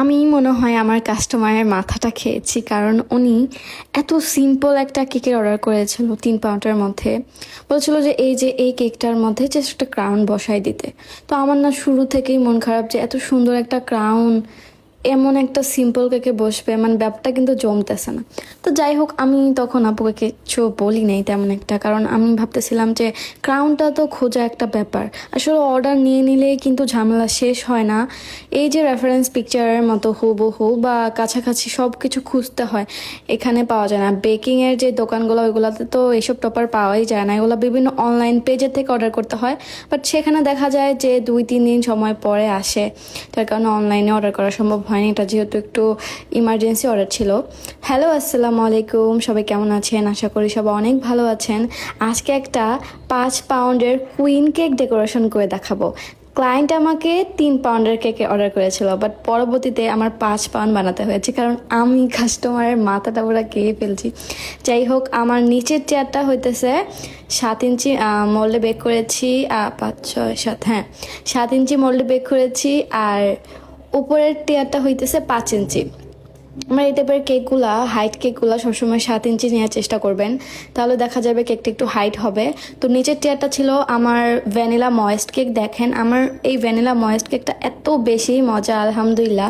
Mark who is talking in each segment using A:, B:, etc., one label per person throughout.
A: আমি মনে হয় আমার কাস্টমারের মাথাটা খেয়েছি, কারণ উনি এত সিম্পল একটা কেকের অর্ডার করেছিল তিন পাউন্ডের মধ্যে। বলছিল যে এই যে এই কেকটার মধ্যে জাস্ট একটা ক্রাউন বসাই দিতে। তো আমার না শুরু থেকেই মন খারাপ যে এত সুন্দর একটা ক্রাউন এমন একটা সিম্পল কেকে বসবে মানে ব্যাপটা কিন্তু জমতেছে না। তো যাই হোক, আমি তখন আপুকে কিছু বলি নাই তেমন একটা, কারণ আমি ভাবতেছিলাম যে ক্রাউনটা তো খোঁজা একটা ব্যাপার। আসলে অর্ডার নিয়ে নিলেই কিন্তু ঝামেলা শেষ হয় না। এই যে রেফারেন্স পিকচারের মতো হুবহু বা কাছাকাছি সব কিছু খুঁজতে হয়, এখানে পাওয়া যায় না। বেকিংয়ের যে দোকানগুলো, ওইগুলোতে তো এইসব টপার পাওয়াই যায় না। এগুলো বিভিন্ন অনলাইন পেজের থেকে অর্ডার করতে হয়। বাট সেখানে দেখা যায় যে দুই, তিন দিন সময় পরে আসে। তার কারণে অনলাইনে অর্ডার করা সম্ভব হয়নি, এটা যেহেতু একটু ইমার্জেন্সি অর্ডার ছিল। হ্যালো আসসালামু আলাইকুম, সবাই কেমন আছেন? আশা করি সবাই অনেক ভালো আছেন। আজকে একটা পাঁচ পাউন্ডের কুইন কেক ডেকোরেশন করে দেখাবো। ক্লায়েন্ট আমাকে তিন পাউন্ডের কেক অর্ডার করেছিল বাট পরবর্তীতে আমার পাঁচ পাউন্ড বানাতে হয়েছে, কারণ আমি কাস্টমারের মাথাটা ওরা খেয়ে ফেলছি। যাই হোক, আমার নিচের চেয়ারটা হইতেছে সাত ইঞ্চি মোল্ডে বেক করেছি পাঁচ, ছয়, সাত হ্যাঁ সাত ইঞ্চি মোল্ডে বেক করেছি, আর উপরের টিয়ারটা হইতেছে পাঁচ ইঞ্চি। আমার এই টাইপের কেকগুলা হাইট কেকগুলা সবসময় সাত ইঞ্চি নেওয়ার চেষ্টা করবেন। তাহলে দেখা যাবে কেকটা একটু হাইট হবে। তো নিচের টিয়ারটা ছিল আমার ভ্যানিলা ময়েস্ট কেক দেখেন, আমার এই ভ্যানিলা ময়েস্ট কেকটা এত বেশি মজা, আলহামদুলিল্লাহ।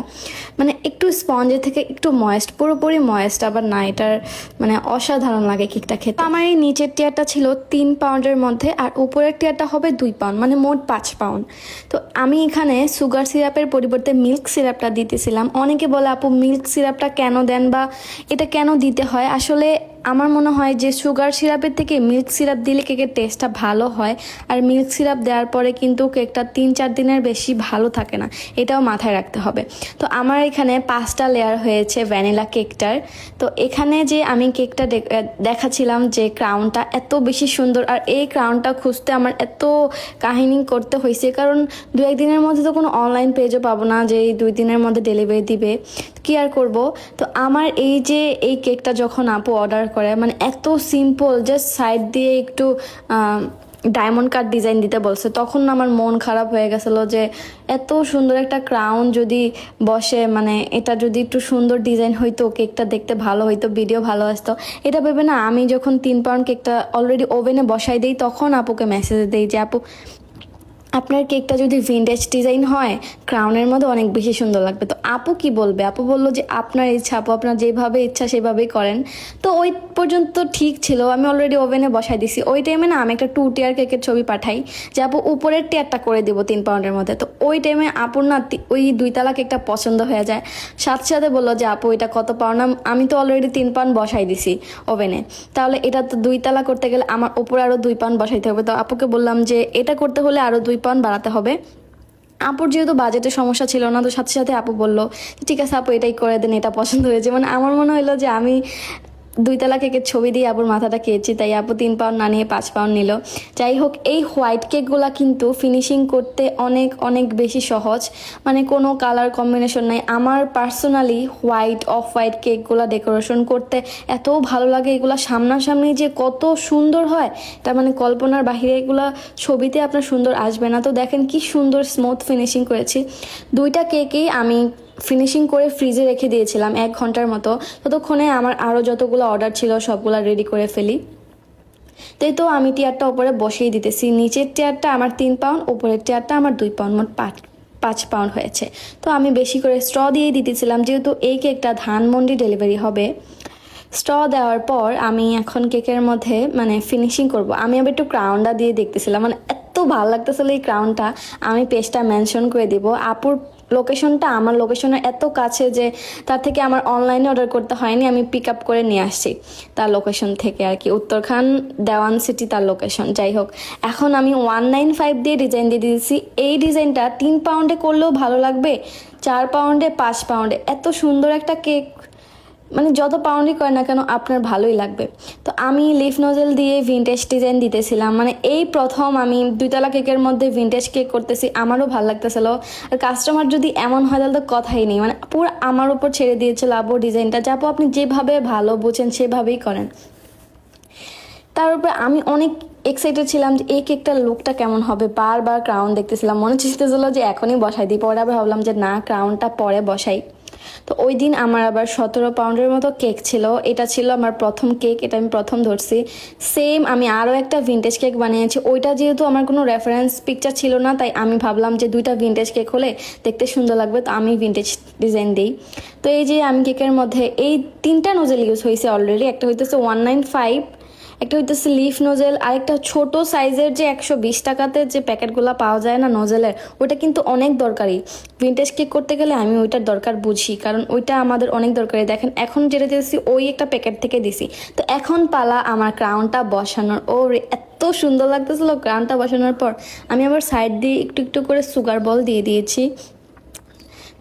A: মানে একটু স্পঞ্জের থেকে একটু ময়েস্ট পুরোপুরি ময়েস্ট আবার না, এটার মানে অসাধারণ লাগে কেকটা খেতে। আমার এই নিচের টিয়ারটা ছিল তিন পাউন্ডের মধ্যে, আর উপরের টিয়ারটা হবে দুই পাউন্ড মানে মোট পাঁচ পাউন্ড তো আমি এখানে সুগার সিরাপের পরিবর্তে মিল্ক সিরাপটা দিতেছিলাম। অনেকে বলে, আপু মিল্ক সিরাপটা কেন দেন বা এটা কেন দিতে হয়? আসলে আমার মনে হয় যে সুগার সিরাপের থেকে মিল্ক সিরাপ দিলে কেকের টেস্টটা ভালো হয়। আর মিল্ক সিরাপ দেওয়ার পরে কিন্তু কেকটা তিন চার দিনের বেশি ভালো থাকে না এটাও মাথায় রাখতে হবে। তো আমার এখানে পাঁচটা লেয়ার হয়েছে ভ্যানিলা কেকটার। তো এখানে যে আমি কেকটা দে- আহ, দেখাচ্ছিলাম যে ক্রাউনটা এত বেশি সুন্দর আর এই ক্রাউনটা খুঁজতে আমার এত কাহিনী করতে হয়েছে কারণ দু একদিনের মধ্যে তো কোনো অনলাইন পেজও পাবো না যে দুই দিনের মধ্যে ডেলিভারি দিবে। কি আর করব? তো আমার এই যে এই কেকটা যখন আপু অর্ডার করে মানে এত সিম্পল জাস্ট সাইড দিয়ে একটু ডায়মন্ড কাট ডিজাইন দিতে বলছে, তখন আমার মন খারাপ হয়ে গেছিল যে এত সুন্দর একটা ক্রাউন যদি বসে মানে এটা যদি একটু সুন্দর ডিজাইন হইতো, কেকটা দেখতে ভালো হইতো ভিডিও ভালো আসতো। এটা ভেবে না আমি যখন তিন পাউন্ড কেকটা অলরেডি ওভেনে বসাই দিই, তখন আপুকে মেসেজ দিই যে, আপু আপনার কেকটা যদি ভিন্টেজ ডিজাইন হয় ক্রাউনের মধ্যে অনেক বেশি সুন্দর লাগবে। তো আপু কি বলবে? আপু বলল যে, আপনার ইচ্ছা, আপু আপনার যেভাবে ইচ্ছা সেভাবেই করেন। তো ওই পর্যন্ত ঠিক ছিল। আমি অলরেডি ওভেনে বসাই দিছি। ওই টাইমে না আমি একটা টু টিয়ার কেকের ছবি পাঠাই, যে আপু উপরের টিয়ারটা করে দিব তিন পাউন্ডের মধ্যে। তো ওই টাইমে আপুর না ওই দুইতলা কেকটা পছন্দ হয়ে যায়। সাথে সাথে বলল যে, আপু, এটা কত পাউন্ড? আমি তো অলরেডি তিন পাউন্ড বসাই দিছি ওভেনে তাহলে এটা তো দুইতলা করতে গেলে আমার উপরে আরও দুই পাউন্ড বসাইতে হবে। তো আপুকে বললাম যে, এটা করতে হলে আরও দুই পাউন্ড বাড়াতে হবে। আপুর যেহেতু বাজেটের সমস্যা ছিল না, তো সাথে সাথে আপু বলল, ঠিক আছে আপু, এটাই করে দেন, এটা পছন্দ হয়েছে। মানে আমার মনে হলো যে আমি দুইতলা কেকের ছবি দিয়ে আপুর মাথাটা খেয়েছি, তাই আপু তিন পাউন্ড না নিয়ে পাঁচ পাউন্ড নিল। যাই হোক, এই হোয়াইট কেকগুলা কিন্তু ফিনিশিং করতে অনেক অনেক বেশি সহজ। মানে কোনো কালার কম্বিনেশন নাই। আমার পার্সোনালি হোয়াইট, অফ হোয়াইট কেকগুলো ডেকোরেশন করতে এত ভালো লাগে। এগুলো সামনাসামনি যে কত সুন্দর হয়, তার মানে কল্পনার বাহিরে এগুলো ছবিতে আপনার সুন্দর আসবে না। তো দেখেন কি সুন্দর স্মুথ ফিনিশিং করেছি। দুইটা কেকেই আমি ফিনিশিং করে ফ্রিজে রেখে দিয়েছিলাম এক ঘণ্টার মতো। ততক্ষণে আমার আরও যতগুলো অর্ডার ছিল, সবগুলো রেডি করে ফেলি। তাই তো আমি টিয়ারটা ওপরে বসিয়ে দিতেছি। নিচের টিয়ারটা আমার তিন পাউন্ড উপরের টিয়ারটা আমার দুই পাউন্ড মোট পাঁচ পাঁচ পাউন্ড হয়েছে। তো আমি বেশি করে স্ট্র দিয়ে দিতেছিলাম, যেহেতু এই কেকটা ধানমন্ডি ডেলিভারি হবে। স্ট্র দেওয়ার পর আমি এখন কেকের মধ্যে মানে ফিনিশিং করব। আমি আবার একটু ক্রাউনটা দিয়ে দেখতেছিলাম। মানে এত ভালো লাগতেছিল এই ক্রাউনটা আমি পেজটা মেনশন করে দিব। আপুর লোকেশনটা, আমার লোকেশনের এত কাছে যে তার থেকে আমার অনলাইনে অর্ডার করতে হয়নি, আমি পিক আপ করে নিয়ে আসছি তার লোকেশন থেকে আর কি। উত্তরখান, দেওয়ান সিটি তার লোকেশন যাই হোক। এখন আমি ওয়ান নাইন ফাইভ দিয়ে ডিজাইন দিয়ে দিয়েছি। এই ডিজাইনটা তিন পাউন্ডে করলেও ভালো লাগবে, চার পাউন্ডে পাঁচ পাউন্ডে এত সুন্দর একটা কেক মানে যত পাউন্ডই করে না কেন আপনার ভালোই লাগবে। তো আমি লিফ নজেল দিয়ে ভিনটেজ ডিজাইন দিতেছিলাম। মানে এই প্রথম আমি দুইতলা কেকের মধ্যে ভিনটেজ কেক করতেছি, আমারও ভালো লাগতেছিল। আর কাস্টমার যদি এমন হয়, তাহলে তো কথাই নেই। মানে পুরো আমার উপর ছেড়ে দিয়েছিল আবু ডিজাইনটা যাব আপনি যেভাবে ভালো বোঝেন, সেভাবেই করেন। তার উপরে আমি অনেক এক্সাইটেড ছিলাম যে এই কেকটার লুকটা কেমন হবে। বারবার ক্রাউন দেখতেছিলাম। মনে চেষ্টেছিল যে এখনই বসাই দিই। পরে আবার ভাবলাম যে না ক্রাউনটা পরে বসাই। তো ওই দিন আমার আবার সতেরো পাউন্ডের মতো কেক ছিল। এটা ছিল আমার প্রথম কেক, এটা আমি প্রথম ধরছি। সেম আমি আরও একটা ভিন্টেজ কেক বানিয়েছি। ওইটা যেহেতু আমার কোনো রেফারেন্স পিকচার ছিল না, তাই আমি ভাবলাম যে দুইটা ভিন্টেজ কেক হলে দেখতে সুন্দর লাগবে, তো আমি ভিন্টেজ ডিজাইন দিই। তো এই যে আমি কেকের মধ্যে এই তিনটা নোজেল ইউজ হয়েছে অলরেডি একটা হইতেছে ওয়ান নাইন ফাইভ একটা হইতেছে লিফ নোজেল আর একটা ছোট সাইজের যে একশো বিশ টাকাতে যে প্যাকেটগুলো পাওয়া যায় না নোজেলের ওটা কিন্তু অনেক দরকারি। ভিন্টেজ কেক করতে গেলে আমি ওইটার দরকার বুঝি, কারণ ওইটা আমাদের অনেক দরকারি। দেখেন, এখন যেটা দিয়েছি, ওই একটা প্যাকেট থেকে দিছি। তো এখন পালা আমার ক্রাউনটা বসানোর। ও এত সুন্দর লাগতেছিল ক্রাউনটা বসানোর পর। আমি আবার সাইড দিয়ে একটু একটু করে সুগার বল দিয়ে দিয়েছি।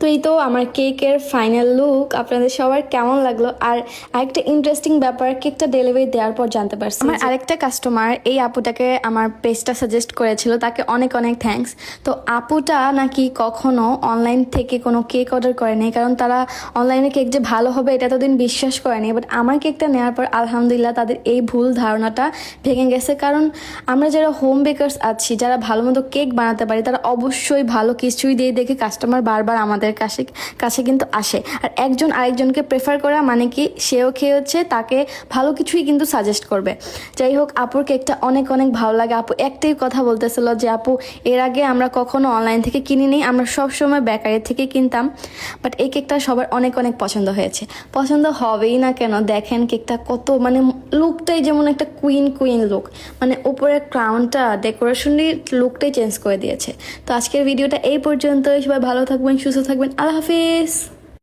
A: তো এই তো আমার কেকের ফাইনাল লুক আপনাদের সবার কেমন লাগল? আর আরেকটা ইন্টারেস্টিং ব্যাপার কেকটা ডেলিভারি দেওয়ার পর জানতে পারছি আমার আরেকটা কাস্টমার এই আপুটাকে আমার পেজটা সাজেস্ট করেছিল তাকে অনেক অনেক থ্যাঙ্কস তো আপুটা নাকি কখনো অনলাইন থেকে কোনো কেক অর্ডার করেনি কারণ তারা অনলাইনে কেক যে ভালো হবে এটা তো দিন বিশ্বাস করেনি। বাট আমার কেকটা নেওয়ার পর আলহামদুলিল্লাহ তাদের এই ভুল ধারণাটা ভেঙে গেছে। কারণ আমরা যারা হোম বেকার্স আছি যারা ভালো মতো কেক বানাতে পারি তারা অবশ্যই ভালো কিছুই দিয়ে দেখে কাস্টমার বারবার আমাদের কাছে কাছে কিন্তু আসে। আর একজন আরেকজনকে প্রেফার করা মানে কি, সেও খেয়েছে, তাকে ভালো কিছুই কিন্তু সাজেস্ট করবে। যাই হোক, আপুর কেকটা অনেক অনেক ভালো লাগে। আপু একটাই কথা বলতেছিল যে, আপু, এর আগে আমরা কখনো অনলাইন থেকে কিনিনি, আমরা সবসময় বেকারি থেকে কিনতাম বাট এই কেকটা সবার অনেক অনেক পছন্দ হয়েছে। পছন্দ হবেই না কেন? দেখেন কেকটা কত মানে লুকটাই যেমন একটা কুইন কুইন লুক মানে উপরের ক্রাউনটা ডেকোরেশনই লুকটাই চেঞ্জ করে দিয়েছে। তো আজকের ভিডিওটা এই পর্যন্তই। সবাই ভালো থাকবেন, সুস্থ থাকবেন আল্লাহ হাফিজ